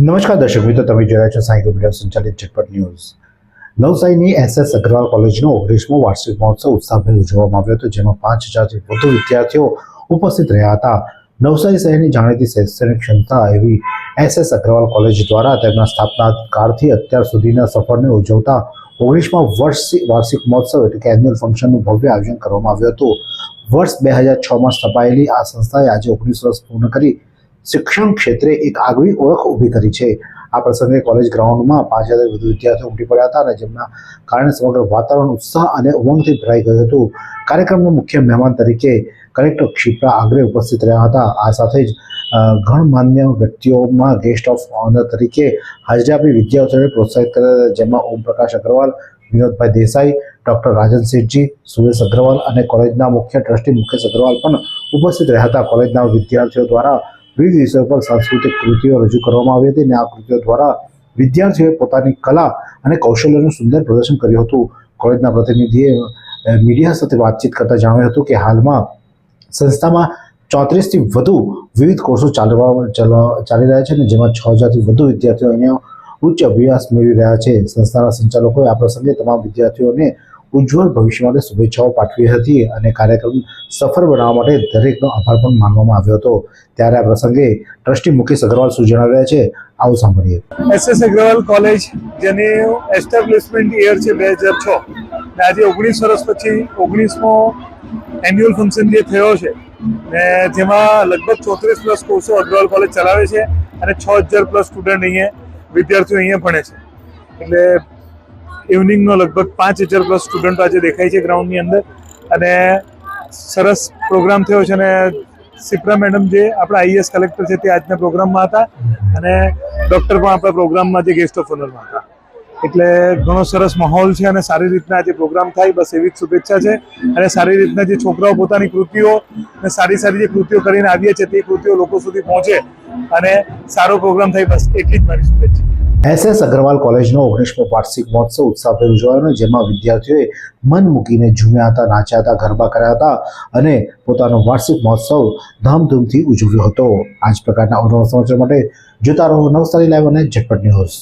નમસ્કાર દર્શક મિત્રો, તમે જોયા છો સાઈ મીડિયા સંચાલિત ઝટપટ ન્યૂઝ. નવસારીની એસએસ અગ્રવાલ કોલેજનો ઓગણીસમો વાર્ષિક મહોત્સવ ઉત્સાહભેર ઉજવવામાં આવ્યો હતો, જેમાં પાંચ હજારથી વધુ વિદ્યાર્થીઓ ઉપસ્થિત રહ્યા હતા. નવસારી શહેરની જાણીતી શૈક્ષણિક ક્ષમતા એવી એસએસ અગ્રવાલ કોલેજ દ્વારા તેમના સ્થાપના કાળથી અત્યાર સુધીના સફરને ઉજવતા ઓગણીસમા વર્ષ, વાર્ષિક મહોત્સવ એટલે કે એન્યુઅલ ફંક્શનનું ભવ્ય આયોજન કરવામાં આવ્યું હતું. વર્ષ બે હજાર છમાં સ્થપાયેલી આ સંસ્થાએ આજે ઓગણીસ વર્ષ પૂર્ણ કરી શિક્ષણ ક્ષેત્રે એક આગવી ઓળખ ઊભી કરી છે. આ પ્રસંગે કોલેજ ગ્રાઉન્ડમાં પાંચ હજાર વધુ વિદ્યાર્થીઓ ઉમટી પડ્યા હતા અને જેમના કારણે સમગ્ર વાતાવરણ ઉત્સાહ અને ઉમંગથી ભરાઈ ગયું હતું. કાર્યક્રમના મુખ્ય મહેમાન તરીકે કલેક્ટર ક્ષિપ્રા આગ્રે ઉપસ્થિત રહ્યા હતા. આ સાથે જ ગણમાન્ય વ્યક્તિઓમાં ગેસ્ટ ઓફ ઓનર તરીકે હાજરી આપી વિદ્યાર્થીઓને પ્રોત્સાહિત કર્યા હતા. જેમાં ઓમપ્રકાશ અગ્રવાલ, વિનોદભાઈ દેસાઈ, ડૉક્ટર રાજન શેઠજી, સુરેશ અગ્રવાલ અને કોલેજના મુખ્ય ટ્રસ્ટી મુકેશ અગ્રવાલ પણ ઉપસ્થિત રહ્યા હતા. કોલેજના વિદ્યાર્થીઓ દ્વારા વિવિધ વિષયો પર સાંસ્કૃતિક કૃતિઓ રજૂ કરવામાં આવી હતી અને આ કૃતિઓ દ્વારા વિદ્યાર્થીઓએ પોતાની કલા અને કૌશલ્યનું સુંદર પ્રદર્શન કર્યું હતું. કોલેજના પ્રતિનિધિએ મીડિયા સાથે વાતચીત કરતા જણાવ્યું હતું કે હાલમાં સંસ્થામાં ચોત્રીસથી વધુ વિવિધ કોર્સો ચાલવા, ચાલી રહ્યા છે અને જેમાં છ હજારથી વધુ વિદ્યાર્થીઓ અહીંયા ઉચ્ચ અભ્યાસ મેળવી રહ્યા છે. સંસ્થાના સંચાલકોએ આ પ્રસંગે તમામ વિદ્યાર્થીઓને ઉજ્જવળ ભવિષ્ય માટે શુભેચ્છાઓ પાઠવી હતી અને કાર્યક્રમ સફળ બનાવવા માટે દરેકનો આભાર પણ માનવામાં આવ્યો હતો. ત્યારે આ પ્રસંગે ટ્રસ્ટી મુકેશ અગ્રવાલ શું જણાવ્યા છે, આવું સાંભળીએ. એસએસ અગ્રવાલ કોલેજ, જેની એસ્ટાબ્લિશમેન્ટ યર છે બે હજાર છ. ને આજે ઓગણીસ વર્ષ પછી ઓગણીસમો એન્યુઅલ ફંક્શન જે થયો છે. ને જેમાં લગભગ ચોત્રીસ પ્લસ કોર્સો અગ્રવાલ કોલેજ ચલાવે છે અને છ હજાર પ્લસ સ્ટુડન્ટ અહીંયા વિદ્યાર્થીઓ અહીંયા ભણે છે. એટલે ઇવનિંગનો લગભગ પાંચ હજાર પ્લસ સ્ટુડન્ટો આજે દેખાય છે ગ્રાઉન્ડની અંદર. અને સરસ પ્રોગ્રામ થયો છે અને સિપ્રા મેડમ જે આપણા આઈએસ કલેક્ટર છે તે આજના પ્રોગ્રામમાં હતા. અને ડૉક્ટર પણ આપણા પ્રોગ્રામમાં જે ગેસ્ટ ઓફ ઓનરમાં હતા. એટલે ઘણો સરસ માહોલ છે અને સારી રીતના જે પ્રોગ્રામ થાય. બસ એવી જ શુભેચ્છા છે. અને સારી રીતના જે છોકરાઓ પોતાની કૃતિઓ અને સારી સારી જે કૃતિઓ કરીને આવીએ છે તે કૃતિઓ લોકો સુધી પહોંચે. અને સારો પ્રોગ્રામ થાય બસ. એટલી જ મારી શુભેચ્છા. એસએસ અગ્રવાલ કોલેજનો ઓગણીસમો વાર્ષિક મહોત્સવ ઉત્સાહભેર ઉજવાયો જેમાં વિદ્યાર્થીઓએ મન મૂકીને ઝૂમ્યા હતા, નાચ્યા હતા, ગરબા કર્યા હતા અને પોતાનો વાર્ષિક મહોત્સવ ધામધૂમથી ઉજવ્યો હતો. આ જ પ્રકારના અવનવા સમાચાર માટે જોતા રહો નવસારી લાઈવ અને ઝટપટ ન્યૂઝ.